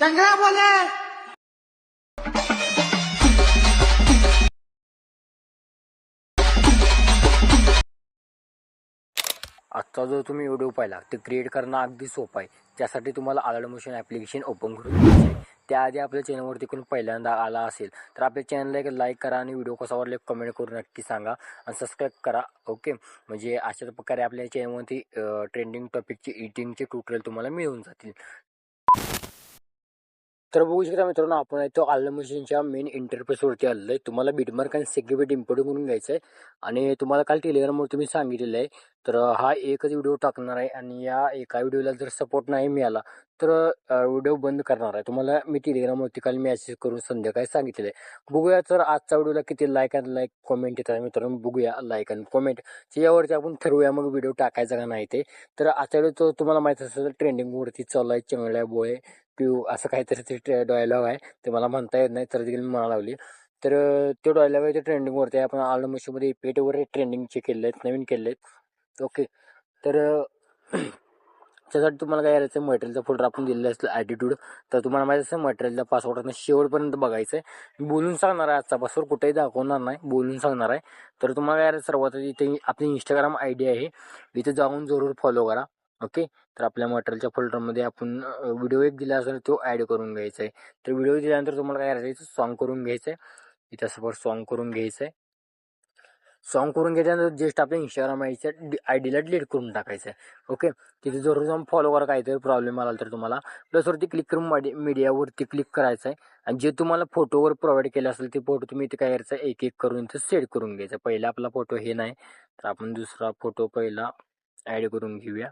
चंगला बोले। आजचा जो तुम्ही व्हिडिओ पाहिला ते क्रिएट करणं अगदी सोपं आहे. त्यासाठी तुम्हाला आलाड मोशन ॲप्लिकेशन ओपन करून घ्यायचं आहे. त्याआधी आपल्या चॅनलवरती कोण पहिल्यांदा आला असेल तर आपल्या चॅनलला एक लाईक करा आणि व्हिडिओ कसा वाटला कमेंट करून नक्की सांगा आणि सबस्क्राईब करा ओके म्हणजे अशा प्रकारे आपल्या चॅनलवरती ट्रेंडिंग टॉपिकचे इटिंगचे ट्युटोरियल तुम्हाला मिळून जातील. तर बघू शकता मित्रांनो आपण आहे तो आलं मशीनच्या मेन इंटरफेसवरती आलेलो आहे. तुम्हाला बिटमार्क आणि सिक्युरिटी इम्पोर्ट करून घ्यायचं आहे. आणि तुम्हाला काल टेलिग्रामवर तुम्ही सांगितलेलं आहे. तर हा एकच व्हिडिओ टाकणार आहे आणि या एका व्हिडिओला जर सपोर्ट नाही मिळाला तर व्हिडिओ बंद करणार आहे. तुम्हाला मी टेलिग्रामवरती काल मेसेज करून संध्याकाळी सांगितलेलं आहे. बघूया तर आजच्या व्हिडिओला किती लाईक आणि लाईक कॉमेंट येत आहे मित्रांनो. बघूया लाईक आणि कॉमेंट यावरती आपण ठरवूया मग व्हिडिओ टाकायचा का नाही ते. तर आजच्या व्हिडिओ तुम्हाला माहीत असेल तर ट्रेंडिंगवरती चालू आहे चंगळ्या बोळे पिऊ असं काहीतरी ते डायलॉग आहे. ते मला म्हणता येत नाही तर देखील मी म्हणा लावली तर ते डायलॉग आहे ते ट्रेंडिंगवरती आहे. आपण आलमशीमध्ये पेटवर ट्रेंडिंगचे केले आहेत नवीन केले आहेत ओके तर त्यासाठी तुम्हाला काय करायचं मटेरियलचा फोल्डर आपण दिलेला असलं ॲटिट्यूड तर तुम्हाला माहिती असेल मटेरियलचा पासवर्ड शेवटपर्यंत बघायचं आहे बोलून सांगणार आहे आजचा पासवर्ड कुठेही दाखवणार नाही बोलून सांगणार आहे. तर तुम्हाला काय सर्वात इथे आपली इंस्टाग्राम आय डी आहे. इथे जाऊन जरूर फॉलो करा. ओके? तर आपल्या मटेरियलच्या फोल्डरमध्ये आपण व्हिडिओ एक दिला असेल तो ॲड करून घ्यायचा आहे. तर व्हिडिओ दिल्यानंतर तुम्हाला काय करायचं सॉन्ग करून घ्यायचं आहे. इथं सपोज सॉन्ग करून घ्यायचं आहे. सॉन्ग करून घेतल्यानंतर जस्ट आपल्या इंस्टाग्राम आयच्या आय डीला डिलीट करून टाकायचं आहे. ओके? तिथे जरूर जाऊन फॉलो करा काहीतरी प्रॉब्लेम आला तर तुम्हाला प्लसवरती क्लिक करून मीडियावरती क्लिक करायचं आहे. आणि जे तुम्हाला फोटोवर प्रोव्हाइड केलं असेल ते फोटो तुम्ही इथे काय करायचं एक एक करून इथं सेट करून घ्यायचं पहिला आपला फोटो हे नाही. तर आपण दुसरा फोटो पहिला ॲड करून घेऊया.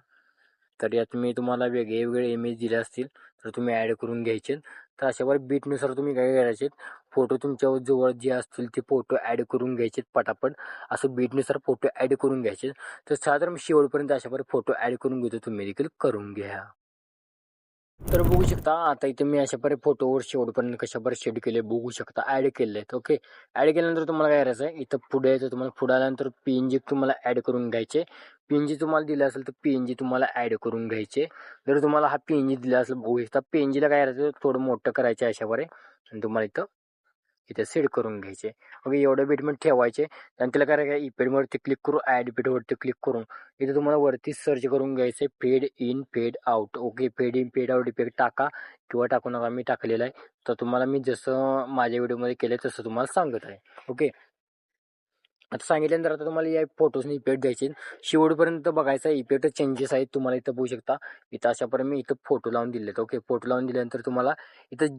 तर यात मी तुम्हाला वेगळे वेगळे इमेज दिले असतील तर तुम्ही ॲड करून घ्यायचे. तर अशावर बीटनुसार तुम्ही काय करायचे फोटो तुमच्या जवळ जे असतील ते फोटो ॲड करून घ्यायचे पटापट. असं बीटनुसार फोटो ॲड करून घ्यायचे. तर साधारण शेवटपर्यंत अशावर फोटो ॲड करून घेतो. तुम्ही देखील करून घ्या. तर बघू शकता आता इथे मी अशा प्रकारे फोटोवर शेवटपर्यंत कशा शेड केले बघू शकता ॲड केले आहेत ओके ॲड केल्यानंतर तुम्हाला काय करायचं आहे इथं पुढे यायचं तुम्हाला पुढे आल्यानंतर पी एन जी तुम्हाला ॲड करून घ्यायचे पी एन जी तुम्हाला दिलं असेल तर पी एन जी तुम्हाला ॲड करून घ्यायचे. जर तुम्हाला हा पी एन जी दिला असेल बघू शकता पी एन जीला काय करायचं थोडं मोठं करायचं आहे. अशावर आणि तुम्हाला इथं इथे सेट करून घ्यायचे. ओके एवढं बीटमेंट ठेवायचे. आणि त्याला काय करायचं ईपेडवरती क्लिक करू ॲड बीटवरती क्लिक करून. इथे तुम्हाला वरती सर्च करून घ्यायचं fade in fade out okay fade in fade out effect टाका. किंवा टाकू नका मी टाकलेला आहे. तर तुम्हाला मी जसं माझ्या व्हिडिओमध्ये केलं तसं तुम्हाला सांगत आहे. ओके? आता सांगितल्यानंतर आता तुम्हाला या फोटोजने इफेक्ट द्यायचे शेवटपर्यंत बघायचा इफेक्ट चेंजेस आहेत तुम्हाला इथं बघू शकता. इथं अशापर्यंत मी इथं फोटो लावून दिले ओके फोटो लावून दिल्यानंतर तुम्हाला इथं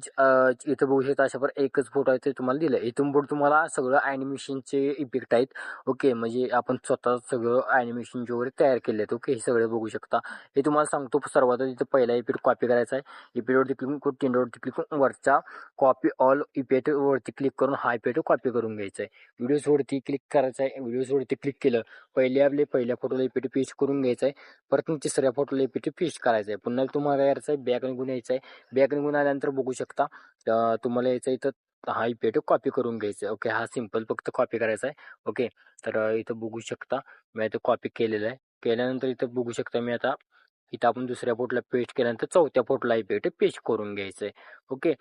इथं बघू शकता अशापर्यंत एकच फोटो आहे ते तुम्हाला दिलं. इथून पुढे तुम्हाला सगळं ॲनिमेशनचे इफेक्ट आहेत ओके म्हणजे आपण स्वतः सगळं ॲनिमेशनचे वगैरे तयार केले आहेत ओके हे सगळे बघू शकता. हे तुम्हाला सांगतो सर्वात इथं पहिला इफेक्ट कॉपी करायचा आहे. इफेक्टवरती क्लिक करून टेंडरवरती क्लिक करून वरचा कॉपी ऑल इफेक्टवरती क्लिक करून हा इफेक्ट कॉपी करून घ्यायचा आहे. व्हिडिओजवरती क्लिक करा करायचं आहे. व्हिडिओजवरती क्लिक केलं. पहिले आपले पहिल्या फोटोला इफेक्ट पेस्ट करून घ्यायचं आहे. परत तिसऱ्या फोटोला इफेक्ट पेस्ट करायचं आहे. पुन्हा तुम्हाला यायचं आहे. बॅक निघून यायचं आहे. बॅक निघून आल्यानंतर बघू शकता तुम्हाला यायचं इथं हा इफेक्ट कॉपी करून घ्यायचा आहे. ओके हा सिंपल फक्त कॉपी करायचा आहे. ओके तर इथं बघू शकता मी आता कॉपी केलेलं आहे. केल्यानंतर इथं बघू शकता मी आता इथं आपण दुसऱ्या फोटोला पेस्ट केल्यानंतर चौथ्या फोटोला इफेक्ट पेस्ट करून घ्यायचं आहे. ओके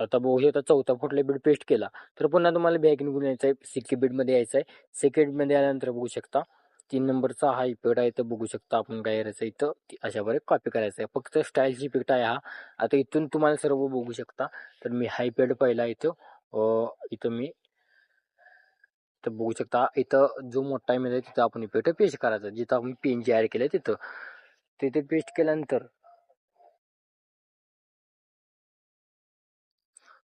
आता बघू शकता चौथा फुटला बीड पेस्ट केला. तर पुन्हा तुम्हाला बॅग निघून यायचं आहे सिक्की बीडमध्ये यायचं आहे सेकंडमध्ये आल्यानंतर बघू शकता तीन नंबरचा हा इफेक्ट आहे. तर बघू शकता आपण काय करायचं इथं अशा बरे कॉपी करायचं आहे फक्त स्टाईलची इफेक्ट आहे हा. आता इथून तुम्हाला सर्व बघू शकता. तर मी हा इफेक्ट पहिला इथं इथं मी तर बघू शकता इथं जो मोठा इमेज आहे तिथं आपण इफेक्ट पेस्ट करायचा. जिथं आपण पेन जी ॲड केलं तिथं. तिथे पेस्ट केल्यानंतर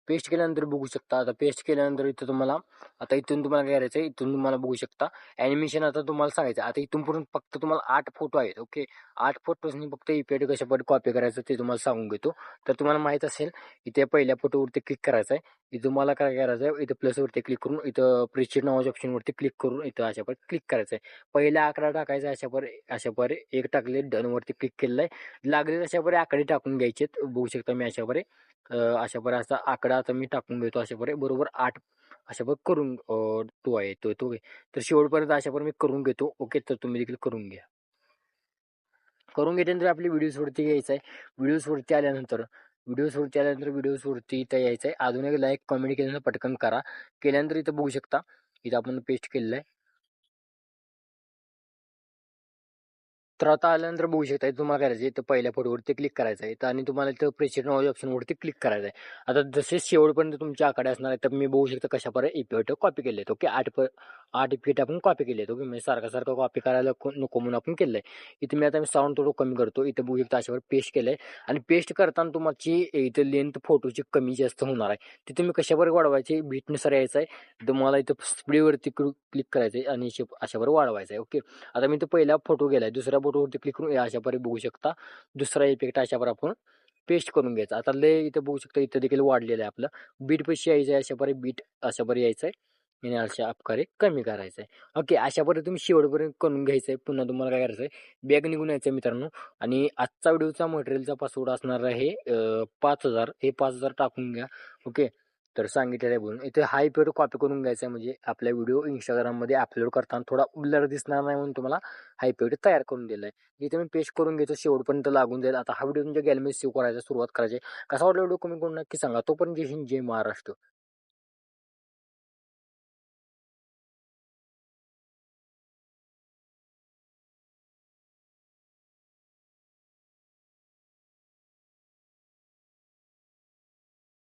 पेस्ट केल्यानंतर बघू शकता. आता पेस्ट केल्यानंतर इथं तुम्हाला आता इथून तुम्हाला काय करायचं आहे इथून तुम्हाला बघू शकता. ॲनिमेशन आता तुम्हाला सांगायचं. आता इथून पुढून फक्त तुम्हाला आठ फोटो आहेत ओके आठ फोटोजनी फक्त इपेड कशा कॉपी करायचं ते तुम्हाला सांगून घेतो तर तुम्हाला माहीत असेल इथे पहिल्या फोटोवरती क्लिक करायचं आहे इथं तुम्हाला काय करायचं आहे इथं प्लसवरती क्लिक करून इथं प्रिचिट नावाच्या ऑप्शनवरती क्लिक करून इथं अशा पर क्लिक करायचं आहे पहिला आकडा टाकायचा अशा पर अशा पर एक टाकले डनवरती क्लिक केलेलं आहे लागले अशा आकडे टाकून घ्यायचे बघू शकता मी अशा परे अशा असा आकडा आता मी टाकून घेतो अशा बरे बरोबर आठ अशा बरं करून तो आहे तो तो तर शेवटपर्यंत अशा बरं मी करून घेतो. ओके तर तुम्ही देखील करून घ्या. करून घेतल्यानंतर आपली व्हिडिओजवरती यायचं आहे. व्हिडिओजवरती आल्यानंतर व्हिडिओजवरती आल्यानंतर व्हिडिओजवरती इथं यायचं आहे. अजून एक लाईक कमेंट केल्यानंतर पटकन करा. केल्यानंतर इथं बघू शकता इथं आपण पेस्ट केलेलं आहे. तर आता आल्यानंतर बघू शकता तुम्हाला करायचं आहे तर पहिल्या फोटोवरती क्लिक करायचं आहे. तर आणि तुम्हाला इथं प्रेसिडेंट नावाच्या ऑप्शनवरती क्लिक करायचं आहे. आता जसे शेवटपर्यंत तुमच्या आकडे असणार आहे तर मी बघू शकता कशा पर्यंत इफेक्ट कॉपी केले आहेत ओके आठ पर आठ इफेक्ट आपण कॉपी केले आहेत ओके म्हणजे सारखं सारखं कॉपी करायला नको म्हणून आपण केलं आहे इथं मी आता मी साऊंड थोडं कमी करतो. इथं बघू शकता अशावर पेस्ट केलं आहे आणि पेस्ट करताना तुमची इथं लेंथ फोटोची कमी जास्त होणार आहे. ते तुम्ही कशावर वाढवायचे बीटनुसार यायचं आहे. तुम्हाला इथं स्पीडवरती क्लिक करायचं आहे आणि शे- अशावर वाढवायचं आहे. ओके आता मी तो पहिला फोटो गेला आहे दुसऱ्या फोटोवरती क्लिक करून अशा प्रकारे बघू शकता. दुसरा इफेक्ट अशावर आपण पेस्ट करून घ्यायचा. आता लय इथं बघू शकता इथं देखील वाढलेलं आहे आपलं. बीट पैसे यायचं आहे अशा प्रकारे बीट अशा प्रकारे यायचं आहे. आणि अशा अपकारे कमी करायचं आहे. ओके अशा प्रकारे तुम्ही शेवटपर्यंत करून घ्यायचं आहे. पुन्हा तुम्हाला काय करायचं आहे? बॅग निघून यायचं आहे मित्रांनो. आणि आजचा व्हिडिओचा मटेरियलचा पासवर्ड असणार आहे पाच हजार. हे पाच हजार टाकून घ्या. ओके तर सांगितलेलं आहे बोलून. इथे हा इफेक्ट कॉपी करून घ्यायचा आहे. म्हणजे आपला व्हिडिओ इंस्टाग्राममध्ये अपलोड करताना थोडा उल्लर दिसणार नाही म्हणून तुम्हाला हा इफेक्ट तयार करून दिला आहे. इथे मी पेश करून घेतो शेवटपर्यंत लागून जाईल. आता हा व्हिडिओ तुमच्या गॅलरीमध्ये सेव्ह करायचा सुरुवात करायची कसा वाटला व्हिडिओ कमी करून नक्की सांगा. तोपर्यंत जय हिंद जय महाराष्ट्र.